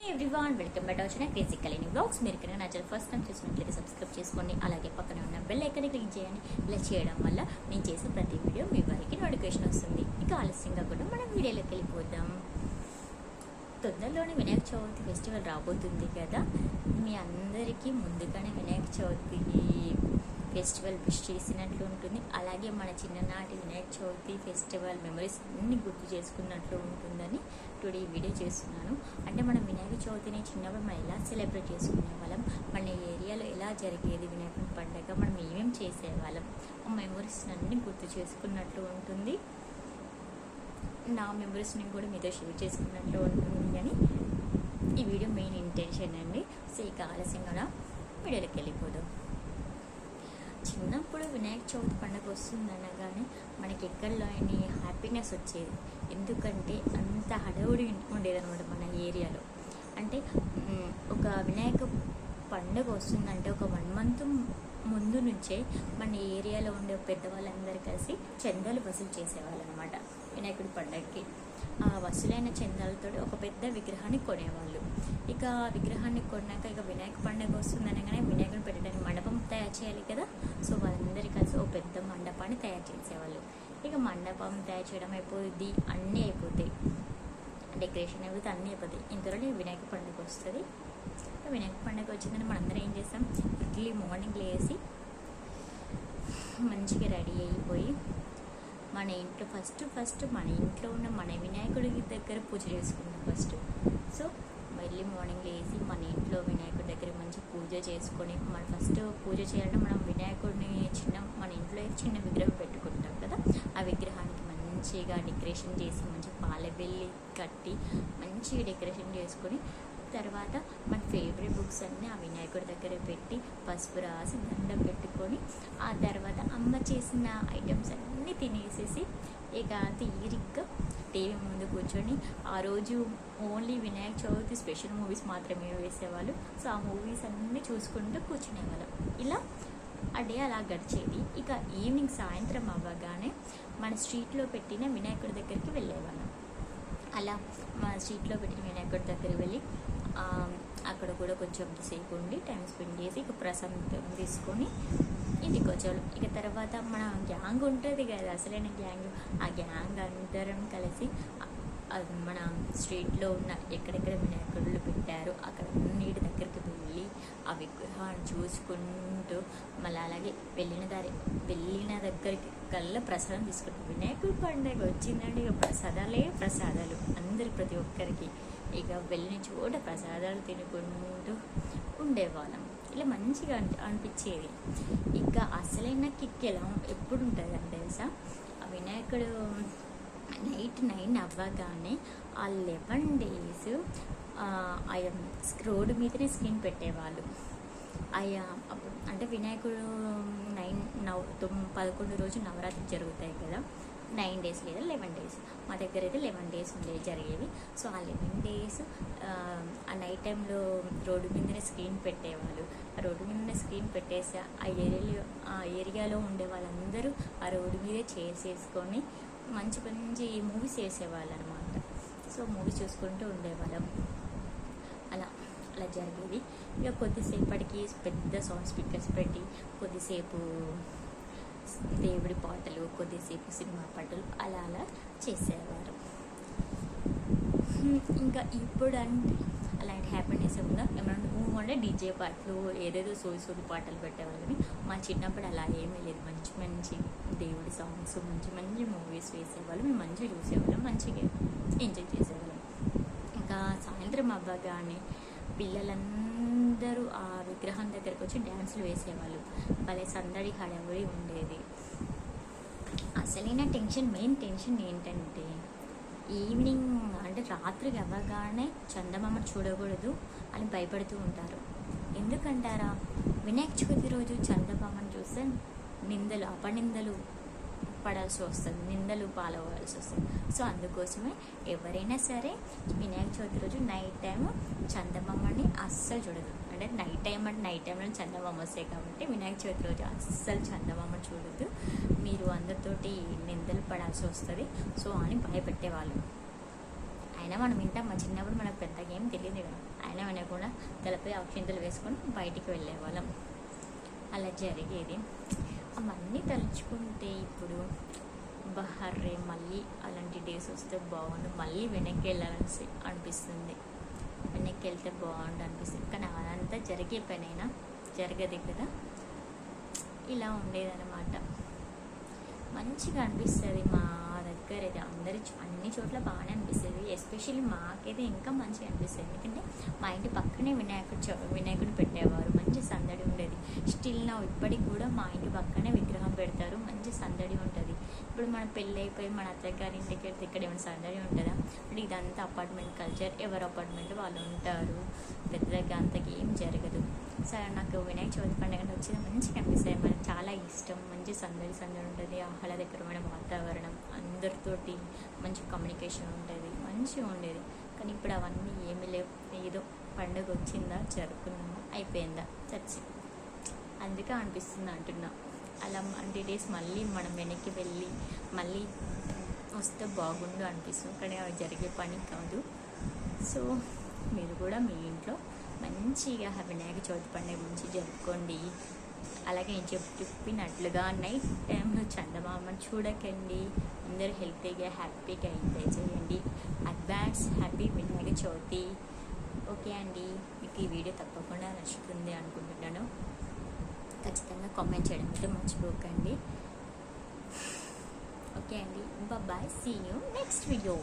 Everyone welcome back వచ్చిన crazy కలిని blogs మీరు ఇక్కడ నా ఛానల్ ఫస్ట్ టైం చూసినట్లయితే సబ్స్క్రైబ్ చేసుకోండి. అలాగే పక్కన ఉన్న బెల్ ఐకాన్ని క్లిక్ చేయండి. ఇలా చేయడం వల్ల నేను చేసే ప్రతి వీడియో మీ వారికి నోటిఫికేషన్ వస్తుంది. ఇక ఆలస్యంగా కూడా మనం వీడియోలోకి వెళ్ళిపోదాం. తొందరలోనే వినాయక చవితి ఫెస్టివల్ రాబోతుంది కదా. మీ అందరికీ ముందుగానే వినాయక చవితి ఫెస్టివల్ విష్ చేసినట్లు ఉంటుంది. అలాగే మన చిన్ననాటి వినాయక చవితి ఫెస్టివల్ మెమరీస్ అన్ని గుర్తు చేసుకున్నట్లు ఉంటుందని టుడే ఈ వీడియో చేస్తున్నాను. అంటే మనం వినాయక చవితిని చిన్నప్పుడు మనం ఎలా సెలబ్రేట్ చేసుకునే వాళ్ళం? మన ఏరియాలో ఎలా జరిగేది వినాయక పండుగ? మనం ఏమేమి చేసేవాళ్ళం ఆ మెమరీస్ అన్ని గుర్తు చేసుకున్నట్లు ఉంటుంది. నా మెమరీస్ని కూడా మీతో షేర్ చేసుకున్నట్లు ఉంటుంది అని ఈ వీడియో మెయిన్ ఇంటెన్షన్ అండి. సో ఇక ఆలస్యం కూడా వీడియోలోకి వెళ్ళిపోదాం. చిన్నప్పుడు వినాయక చవితి పండుగ వస్తుందనగానే మనకి ఎక్కడలోని హ్యాపీనెస్ వచ్చేది. ఎందుకంటే అంత హడావుడి ఉండేదనమాట మన ఏరియాలో. అంటే ఒక వినాయక పండుగ వస్తుందంటే ఒక వన్ మంత్ ముందు నుంచే మన ఏరియాలో ఉండే పెద్దవాళ్ళందరూ కలిసి చందాలు వసూలు చేసేవాళ్ళు అనమాట వినాయకుడి పండగకి ఆ వసూలైన చందాలతో ఒక పెద్ద విగ్రహాన్ని కొనేవాళ్ళు. ఇక విగ్రహాన్ని కొన్నాక ఇక వినాయక పండుగ వస్తుందనగానే వినాయకుని పెట్టడానికి మండపం తయారు చేయాలి కదా. సో వాళ్ళందరూ కలిసి ఓ పెద్ద మండపాన్ని తయారు చేసేవాళ్ళు. ఇక మండపం తయారు చేయడం అయిపోయింది అన్నీ అయిపోతాయి. డెకరేషన్ అయిపోతే అన్నీ అయిపోతాయి. ఇంతలోనే వినాయక పండుగ వస్తుంది. వినాయక పండుగ వచ్చిందని మనందరం ఏం చేస్తాం? ఇడ్లీ మార్నింగ్ లేసి మంచిగా రెడీ అయిపోయి మన ఇంట్లో ఫస్ట్ ఫస్ట్ మన ఇంట్లో ఉన్న మన వినాయకుడి దగ్గర పూజ చేసుకుంటాం ఫస్ట్. సో మళ్ళీ మార్నింగ్ లేచి మన ఇంట్లో వినాయకుడి దగ్గర మంచి పూజ చేసుకొని మన ఫస్ట్ పూజ చేయాలంటే మనం వినాయకుడిని చిన్న మన ఇంట్లో చిన్న విగ్రహం పెట్టుకుంటాం కదా ఆ విగ్రహానికి మంచిగా డెకరేషన్ చేసి మంచి పాలబెల్లి కట్టి మంచిగా డెకరేషన్ చేసుకొని తర్వాత మన ఫేవరెట్ బుక్స్ అన్నీ ఆ వినాయకుడి దగ్గర పెట్టి పసుపు రాసి దండం పెట్టుకొని ఆ తర్వాత అమ్మ చేసిన ఐటమ్స్ అన్నీ తినేసేసి ఇక తీరిగ్గా టీవీ ముందు కూర్చొని ఆ రోజు only Vinayaka Chavithi special movies మాత్రమే వేసేవాళ్ళు. సో ఆ మూవీస్ అన్నీ చూసుకుంటూ కూర్చునేవాళ్ళం. ఇలా ఆ డే అలా గడిచేది. ఇక ఈవినింగ్ సాయంత్రం అవ్వగానే మన స్ట్రీట్లో పెట్టిన వినాయకుడి దగ్గరికి వెళ్ళేవాళ్ళం. అలా మా స్ట్రీట్లో పెట్టిన వినాయకుడి దగ్గరికి వెళ్ళి కూడా కొంచెం సేపు ఉండి టైం స్పెండ్ చేసి ఇక ప్రశాంతం తీసుకొని ఇంటికి వచ్చాడు ఇక తర్వాత మన గ్యాంగ్ ఉంటుంది కదా అసలైన గ్యాంగ్. ఆ గ్యాంగ్ అందరం కలిసి మన స్ట్రీట్లో ఉన్న ఎక్కడెక్కడ వినాయకుడులు పెట్టారో అక్కడ నీటి దగ్గరికి వెళ్ళి ఆ విగ్రహాన్ని చూసుకుంటూ మళ్ళీ అలాగే వెళ్ళిన దారి వెళ్ళిన దగ్గరికి కల్లా ప్రసాదం తీసుకుంటాం. వినాయకుడి పండుగ వచ్చిందండి. ఇక ప్రసాదాలే ప్రసాదాలు అందరు ప్రతి ఒక్కరికి. ఇక వెళ్ళిన చోట ప్రసాదాలు తినుకుంటూ ఉండేవాళ్ళం. ఇలా మంచిగా అనిపించేది. ఇక అసలైన కిక్ ఎలా ఎప్పుడు ఉంటుంది అంటే తెలుసా? ఆ వినాయకుడు నైట్ నైన్ అవ్వగానే ఆ లెవెన్ డేస్ రోడ్డు మీదనే స్క్రీన్ పెట్టేవాళ్ళు. అయ్యా అప్పుడు అంటే వినాయకుడు నైన్ నవ్ తొమ్ పదకొండు రోజు నవరాత్రి జరుగుతాయి కదా. నైన్ డేస్ లేదా లెవెన్ డేస్. మా దగ్గర అయితే లెవెన్ డేస్ ఉండేవి జరిగేవి. సో ఆ లెవెన్ డేస్ ఆ నైట్ టైంలో రోడ్డు మీదనే స్క్రీన్ పెట్టేవాళ్ళు. ఆ రోడ్డు మీదనే స్క్రీన్ పెట్టేసి ఆ ఏరియాలో ఆ ఏరియాలో ఉండే వాళ్ళందరూ ఆ రోడ్డు మీదే చేసేసుకొని మంచి మంచి మూవీస్ వేసేవాళ్ళు అనమాట సో మూవీ చూసుకుంటూ ఉండేవాళ్ళం. అలా అలా జరిగేది. ఇక కొద్దిసేపటికి పెద్ద సౌండ్ స్పీకర్స్ పెట్టి కొద్దిసేపు దేవుడి పాటలు కొద్దిసేపు సినిమా పాటలు అలా అలా చేసేవారు. ఇంకా ఇప్పుడంటే అలాంటి హ్యాపీనెస్ ఏముందా? ఏమన్నా అంటే డీజే పాటలు ఏదేదో సోది సోది పాటలు పెట్టేవాళ్ళు కానీ మా చిన్నప్పుడు అలా ఏమీ లేదు. మంచి మంచి దేవుడి సాంగ్స్ మంచి మంచి మూవీస్ వేసేవాళ్ళు మేము మంచిగా చూసేవాళ్ళం మంచిగా ఎంజాయ్ చేసేవాళ్ళం. ఇంకా సాయంత్రం అవ్వగానే పిల్లలందరూ ఆ విగ్రహం దగ్గరకు వచ్చి డ్యాన్సులు వేసేవాళ్ళు. భలే సందడి హడావుడి ఉండేది. అసలైన టెన్షన్ మెయిన్ టెన్షన్ ఏంటంటే ఈవినింగ్ అంటే రాత్రి అవ్వగానే చందమామ చూడకూడదు అని భయపడుతూ ఉంటారు. ఎందుకంటారా? వినాయక చవితి రోజు చందమామను చూస్తే నిందలు అపనిందలు పడాల్సి వస్తుంది. నిందలు పాలవ్వాల్సి వస్తుంది. సో అందుకోసమే ఎవరైనా సరే వినాయక చవితి రోజు నైట్ టైం చందమామని అస్సలు చూడదు అంటే నైట్ టైం అంటే నైట్ టైంలో చందమామ వస్తాయి కాబట్టి వినాయక చవితి రోజు అస్సలు చందమామ చూడొద్దు. మీరు అందరితోటి నిందలు పడాల్సి వస్తుంది. సో అని భయపెట్టేవాళ్ళు. అయినా మనం ఇంత మా చిన్నప్పుడు మనకు పెద్దగా ఏం తెలియదు కదా. అయినా మనం కూడా తలపై అక్షింతలు వేసుకొని బయటికి వెళ్ళేవాళ్ళం. అలా జరిగేది. అవన్నీ తలుచుకుంటే ఇప్పుడు బహర్రే మళ్ళీ అలాంటి డేస్ వస్తే బాగుండు. మళ్ళీ వెనక్కి వెళ్ళాలని అనిపిస్తుంది. బాగుండు అనిపిస్తుంది కానీ అదంతా జరిగే పనైనా జరగదు కదా. ఇలా ఉండేదన్నమాట. మంచిగా అనిపిస్తుంది మా దగ్గర అయితే. అందరి అన్ని చోట్ల బాగానే అనిపిస్తుంది. ఎస్పెషల్లీ మాకైతే ఇంకా మంచిగా అనిపిస్తుంది. ఎందుకంటే మా ఇంటి పక్కనే వినాయకుడు చ- వినాయకుడు పెట్టేవారు. మంచి సందడి ఉండేది. స్టిల్ నా ఇప్పటికి కూడా మా ఇంటి పక్కనే విగ్రహం పెడతారు. మంచి సందడి ఉంటుంది. ఇప్పుడు మన పెళ్ళి అయిపోయి మన అత్తయ్య గారి ఇంటికి వెళ్తే ఇక్కడ ఏమైనా సందడి ఉంటుందా? అంటే ఇదంతా అపార్ట్మెంట్ కల్చర్ ఎవరు అపార్ట్మెంట్ వాళ్ళు ఉంటారు. పెద్దగా అంతకి ఏం జరగదు. సరే నాకు వినాయక చవితి పండుగ అంటే వచ్చేది మంచిగా అనిపిస్తుంది మనకు చాలా ఇష్టం. మంచి సందడి సందడి ఉంటుంది. ఆహ్లాదకరమైన వాతావరణం. అందరితోటి మంచి కమ్యూనికేషన్ ఉంటుంది. మంచిగా ఉండేది. కానీ ఇప్పుడు అవన్నీ ఏమీ లేవు. ఏదో పండుగ వచ్చిందా? జరుపుకున్నామా అయిపోయిందా? చచ్చి. అందుకే అనిపిస్తుంది అంటున్నా. అలా మండే డేస్ మళ్ళీ మనం వెనక్కి వెళ్ళి మళ్ళీ వస్తే బాగుండు అనిపిస్తుంది. కానీ అవి జరిగే పని కాదు. సో మీరు కూడా మీ ఇంట్లో మంచిగా వినాయక చవితి పండుగ గురించి జరుపుకోండి. అలాగే నేను చెప్పు చెప్పినట్లుగా నైట్ టైంలో చందమామని చూడకండి. అందరూ హెల్తీగా హ్యాపీగా ఎంజాయ్ చేయండి. Advance happy Vinayaka Chavithi. Okay అండి. మీకు ఈ వీడియో తప్పకుండా నచ్చుతుంది అనుకుంటున్నాను. ఖచ్చితంగా కామెంట్ చేయడం అయితే మర్చిపోకండి. ఓకే అండి. Bye see you next video